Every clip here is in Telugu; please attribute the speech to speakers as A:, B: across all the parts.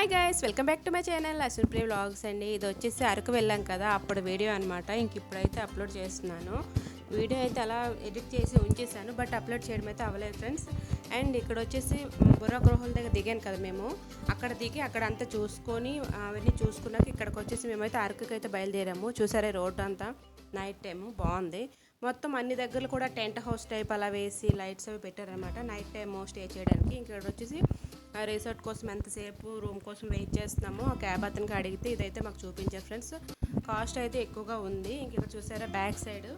A: Hi guys welcome back to my channel అసలు ప్రియ వ్లాగ్స్ అండి. ఇది వచ్చేసి అరకు వెళ్ళాం కదా అప్పుడు వీడియో అనమాట ఇంక ఇప్పుడైతే అప్లోడ్ చేస్తున్నాను. వీడియో అయితే అలా ఎడిట్ చేసి ఉంచేసాను బట్ అప్లోడ్ చేయడం అయితే అవ్వలేదు ఫ్రెండ్స్ అండ్ ఇక్కడ వచ్చేసి బుర్ర గృహాల దగ్గర దిగాను కదా మేము. అక్కడ దిగి అక్కడ అంతా చూసుకొని అవన్నీ చూసుకున్నాక ఇక్కడికి వచ్చేసి మేమైతే అరకుకి అయితే బయలుదేరాము. చూసారే రోడ్డు అంతా? నైట్ టైము బాగుంది. మొత్తం అన్ని దగ్గరలు కూడా టెంట్ హౌస్ టైప్ అలా వేసి లైట్స్ అవి పెట్టారనమాట నైట్ టైం స్టే చేయడానికి. ఇక్కడ వచ్చేసి రిసార్ట్ కోసం ఎంతసేపు రూమ్ కోసం వెయిట్ చేస్తున్నాము ఆ క్యాబ్ అతనికి అడిగితే ఇదైతే మాకు చూపించారు ఫ్రెండ్స్. కాస్ట్ అయితే ఎక్కువగా ఉంది. ఇంక ఇక్కడ చూసారా బ్యాక్ సైడ్.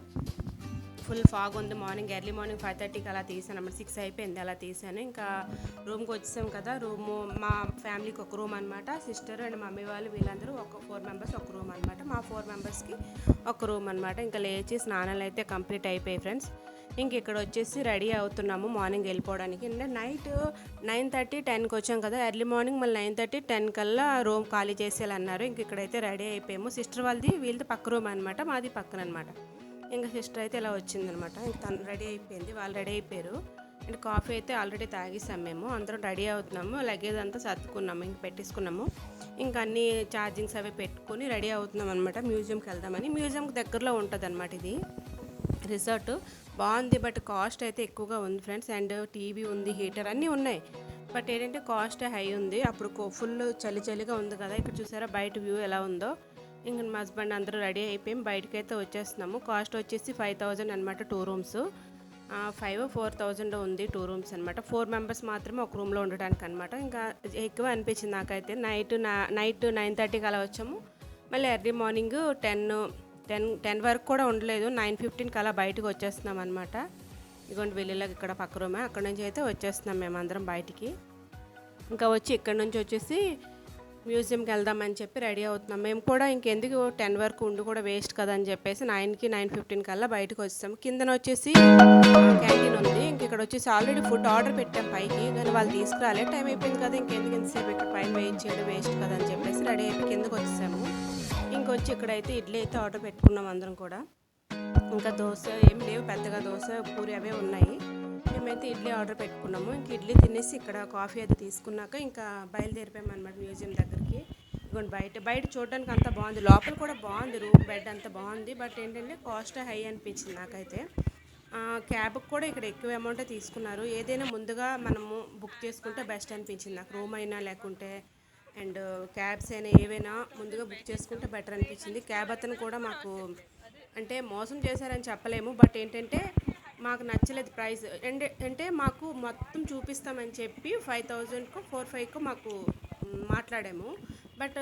A: ఫుల్ ఫాగ్ ఉంది. మార్నింగ్ ఎర్లీ మార్నింగ్ ఫైవ్ థర్టీకి అలా తీసాను. అన్నమాట సిక్స్ అయిపోయింది. అలా తీసాను. ఇంకా రూమ్కి వచ్చేసాం కదా. రూమ్ మా ఫ్యామిలీకి ఒక రూమ్ అనమాట సిస్టర్ అండ్ మమ్మీ వాళ్ళు వీళ్ళందరూ ఒక ఫోర్ మెంబర్స్ ఒక రూమ్ అనమాట మా ఫోర్ మెంబర్స్కి ఒక రూమ్ అనమాట ఇంకా లేచి స్నానాలు అయితే కంప్లీట్ అయిపోయాయి ఫ్రెండ్స్. ఇంక ఇక్కడ వచ్చేసి రెడీ అవుతున్నాము మార్నింగ్ వెళ్ళిపోవడానికి. అంటే నైట్ నైన్ థర్టీ టెన్కి వచ్చాం కదా. ఎర్లీ మార్నింగ్ మళ్ళీ నైన్ థర్టీ టెన్ కల్లా రూమ్ ఖాళీ చేసేయాలన్నారు. ఇంక ఇక్కడైతే రెడీ అయిపోయాము. సిస్టర్ వాళ్ళది వీళ్ళది పక్క రూమ్ అనమాట మాది పక్కన అనమాట ఇంకా సిస్టర్ అయితే ఇలా వచ్చిందనమాట. ఇంక తను రెడీ అయిపోయింది. వాళ్ళు రెడీ అయిపోయారు. అండ్ కాఫీ అయితే ఆల్రెడీ తాగేసాం మేము. అందరం రెడీ అవుతున్నాము. లగేజ్ అంతా సర్దుకున్నాము. ఇంక పెట్టేసుకున్నాము. ఇంకా అన్ని ఛార్జింగ్స్ అవి పెట్టుకొని రెడీ అవుతున్నాం అనమాట. మ్యూజియంకి వెళ్దామని. మ్యూజియంకి దగ్గరలో ఉంటుంది అనమాట ఇది. రిసార్ట్ బాగుంది. బట్ కాస్ట్ అయితే ఎక్కువగా ఉంది ఫ్రెండ్స్. అండ్ టీవీ ఉంది హీటర్ అన్నీ ఉన్నాయి. బట్ ఏంటంటే కాస్ట్ హై ఉంది. అప్పుడు ఫుల్ చలి చలిగా ఉంది కదా. ఇక్కడ చూసారా? బయట వ్యూ ఎలా ఉందో. ఇంకా మా హస్బెండ్ అందరూ రెడీ అయిపోయి బయటకి అయితే వచ్చేస్తున్నాము. కాస్ట్ వచ్చేసి ఫైవ్ థౌజండ్ అనమాట two rooms five four thousand ఉంది టూ రూమ్స్ అనమాట ఫోర్ మెంబర్స్ మాత్రమే ఒక రూమ్లో ఉండడానికి అనమాట ఇంకా ఎక్కువ అనిపించింది నాకైతే. నైట్ నా నైట్ నైన్ థర్టీకి అలా వచ్చాము. మళ్ళీ early morning ten ten ten వరకు కూడా ఉండలేదు. నైన్ ఫిఫ్టీన్కి అలా బయటకు వచ్చేస్తున్నాం అనమాట ఇదిగోండి వెళ్ళిలాగా ఇక్కడ పక్క రూమే అక్కడ నుంచి అయితే వచ్చేస్తున్నాం మేమందరం బయటికి. ఇంకా వచ్చి ఇక్కడ నుంచి వచ్చేసి మ్యూజియంకి వెళ్దామని చెప్పి రెడీ అవుతున్నాం. మేము కూడా ఇంకెందుకు టెన్ వరకు ఉండి కూడా వేస్ట్ కదా అని చెప్పేసి నైన్కి నైన్ ఫిఫ్టీన్ కల్లా బయటకు వచ్చాము కిందన వచ్చేసి క్యాంటీన్ ఉంది. ఇంక ఇక్కడ వచ్చేసి ఆల్రెడీ ఫుడ్ ఆర్డర్ పెట్టాం పైకి. కానీ వాళ్ళు తీసుకురాలే. టైం అయిపోయింది కదా ఇంకెందుకు ఇంతసేపు ఇక్కడ పైన వెయిట్ చేయడం వేస్ట్ కదా అని చెప్పేసి రెడీ అయిపోయి కిందకు వచ్చేసాము. ఇంకొచ్చి ఇక్కడైతే ఇడ్లీ అయితే ఆర్డర్ పెట్టుకున్నాం అందరం కూడా. ఇంకా దోశ ఏం లేవు పెద్దగా దోశ పూరి అవే ఉన్నాయి. మేమైతే ఇడ్లీ ఆర్డర్ పెట్టుకున్నాము. ఇంక ఇడ్లీ తినేసి ఇక్కడ కాఫీ అది తీసుకున్నాక ఇంకా బయలుదేరిపోయాం అనమాట మ్యూజియం దగ్గరికి. ఇదిగోండి బయట బయట చూడడానికి అంతా బాగుంది. లోపల కూడా బాగుంది రూమ్ బెడ్ అంతా బాగుంది. బట్ ఏంటంటే కాస్ట్ హై అనిపించింది నాకైతే. క్యాబ్కి కూడా ఇక్కడ ఎక్కువ అమౌంటే తీసుకున్నారు. ఏదైనా ముందుగా మనము బుక్ చేసుకుంటే బెస్ట్ అనిపించింది నాకు. రూమ్ అయినా లేకుంటే అండ్ క్యాబ్స్ అయినా ఏవైనా ముందుగా బుక్ చేసుకుంటే బెటర్ అనిపించింది. క్యాబ్ అతను కూడా మాకు అంటే మోసం చేశారని చెప్పలేము. బట్ ఏంటంటే మాకు నచ్చలేదు ప్రైస్. అంటే అంటే మాకు మొత్తం చూపిస్తామని చెప్పి ఫైవ్ థౌజండ్కు ఫోర్ ఫైవ్కు మాకు మాట్లాడాము. బట్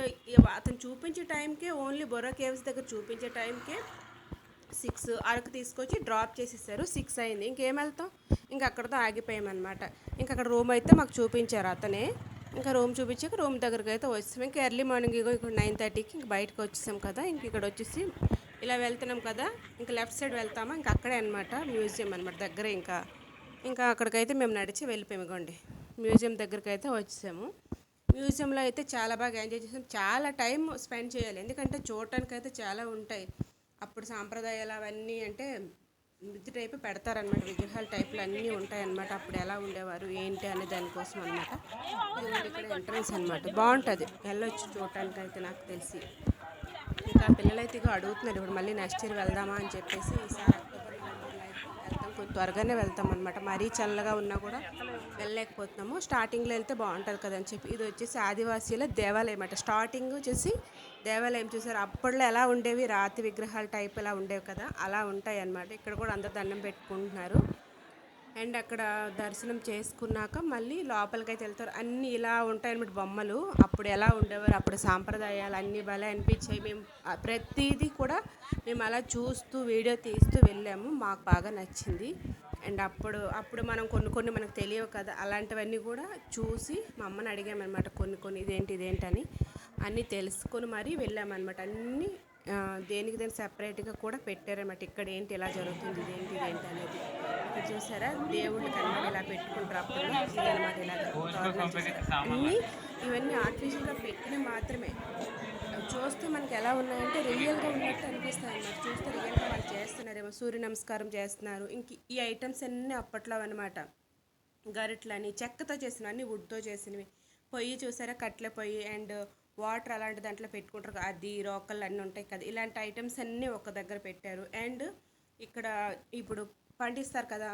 A: అతను చూపించే టైంకే ఓన్లీ బొర్రా కేవ్స్ దగ్గర చూపించే టైంకే సిక్స్ అరకు తీసుకొచ్చి డ్రాప్ చేసేసారు. సిక్స్ అయింది. ఇంకేం వెళ్తాం? ఇంకా అక్కడతో ఆగిపోయామన్నమాట ఇంకా అక్కడ రూమ్ అయితే మాకు చూపించారు అతనే. ఇంకా రూమ్ చూపించాక రూమ్ దగ్గరికి అయితే వచ్చేసాం. ఇంకా ఎర్లీ మార్నింగ్ ఇక్కడ నైన్ థర్టీకి ఇంక బయటకు వచ్చేసాం కదా. ఇంక ఇక్కడ వచ్చేసి ఇలా వెళ్తున్నాం కదా ఇంకా లెఫ్ట్ సైడ్ వెళ్తామా? ఇంకా అక్కడే అనమాట మ్యూజియం అనమాట దగ్గర ఇంకా. ఇంకా అక్కడికైతే మేము నడిచి వెళ్ళిపోయాము ఇగోండి. మ్యూజియం దగ్గరికి అయితే మ్యూజియంలో అయితే చాలా బాగా ఎంజాయ్ చేసాం. చాలా టైం స్పెండ్ చేయాలి ఎందుకంటే చూడటానికి అయితే చాలా ఉంటాయి. అప్పుడు సాంప్రదాయాలు అవన్నీ అంటే మిద్ది టైప్ పెడతారనమాట విగ్రహాల టైపులు అన్నీ ఉంటాయన్నమాట. అప్పుడు ఎలా ఉండేవారు ఏంటి అనే దానికోసం అనమాట ఇక్కడ ఎంట్రన్స్ అనమాట బాగుంటుంది వెళ్ళొచ్చు చూడటానికి అయితే నాకు తెలిసి. ఇంకా పిల్లలైతే ఇక అడుగుతున్నారు ఇప్పుడు మళ్ళీ నెక్స్ట్ ఇయర్ వెళ్దామా? అని చెప్పేసి ఈసారి అక్టోబర్ వెళ్తాం కొంచెం త్వరగానే వెళ్తాం అనమాట మరీ చల్లగా ఉన్నా కూడా వెళ్ళలేకపోతున్నాము. స్టార్టింగ్లో వెళ్తే బాగుంటుంది కదా అని చెప్పి ఇది వచ్చేసి ఆదివాసీల దేవాలయం అంట స్టార్టింగ్ వచ్చేసి దేవాలయం చూసారు. అప్పట్లో ఎలా ఉండేవి? రాతి విగ్రహాల టైప్ ఎలా ఉండేవి కదా? అలా ఉంటాయి అన్నమాట. ఇక్కడ కూడా అందరు దండం పెట్టుకుంటున్నారు. అండ్ అక్కడ దర్శనం చేసుకున్నాక మళ్ళీ లోపలికైతే వెళ్తారు. అన్నీ ఇలా ఉంటాయి అనమాట బొమ్మలు. అప్పుడు ఎలా ఉండేవారు అప్పుడు సాంప్రదాయాలు అన్నీ భలే అనిపించాయి. మేము ప్రతిదీ కూడా మేము అలా చూస్తూ వీడియో తీస్తూ వెళ్ళాము. మాకు బాగా నచ్చింది. అండ్ అప్పుడు అప్పుడు మనం కొన్ని కొన్ని మనకు తెలియవు కదా అలాంటివన్నీ కూడా చూసి మా అమ్మని అడిగామన్నమాట కొన్ని కొన్ని ఇదేంటి ఇదేంటని అన్నీ తెలుసుకొని మరీ వెళ్ళామన్నమాట. అన్నీ దేనికి దేనికి సపరేట్గా కూడా పెట్టారన్నమాట. ఇక్కడ ఏంటి ఇలా జరుగుతుంది ఇదేంటి ఇదేంటి అనేది. ఇక్కడ చూసారా? దేవుళ్ళు కన్నడ ఇలా పెట్టుకుంటారు అప్పుడు? ఇదన్నమాట ఇలా? అన్నీ ఇవన్నీ ఆర్టిఫిషియల్గా పెట్టిన మాత్రమే. చూస్తే మనకి ఎలా ఉన్నాయంటే రియల్గా ఉన్నట్టు అనిపిస్తాయి అన్నమాట. చూస్తే రియల్గా వాళ్ళు చేస్తున్నారేమో సూర్య నమస్కారం చేస్తున్నారు. ఇంక ఈ ఐటమ్స్ అన్నీ అప్పట్లో అనమాట గరిట్లని చెక్కతో చేసినవి అన్ని వుడ్తో చేసినవి. పొయ్యి చూసారా? కట్ల పొయ్యి అండ్ వాటర్ అలాంటి దాంట్లో పెట్టుకుంటారు అది రోకళ్ళు అన్నీ ఉంటాయి కదా ఇలాంటి ఐటమ్స్ అన్నీ ఒక దగ్గర పెట్టారు. అండ్ ఇక్కడ ఇప్పుడు పండిస్తారు కదా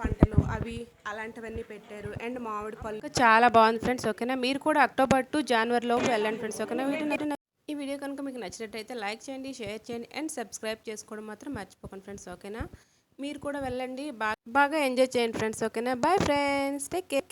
A: పంటలు అవి అలాంటివన్నీ పెట్టారు. అండ్ మామిడి పళ్ళు. చాలా బాగుంది ఫ్రెండ్స్ ఓకేనా? మీరు కూడా అక్టోబర్ టు జనవరిలోపు వెళ్ళండి ఫ్రెండ్స్ ఓకేనా? వీటిని ఈ వీడియో కనుక మీకు నచ్చినట్టయితే లైక్ చేయండి షేర్ చేయండి అండ్ సబ్స్క్రైబ్ చేసుకోవడం మాత్రం మర్చిపోకండి ఫ్రెండ్స్ ఓకేనా? మీరు కూడా వెళ్ళండి బాగా బాగా ఎంజాయ్ చేయండి ఫ్రెండ్స్ ఓకేనా? Bye friends take care.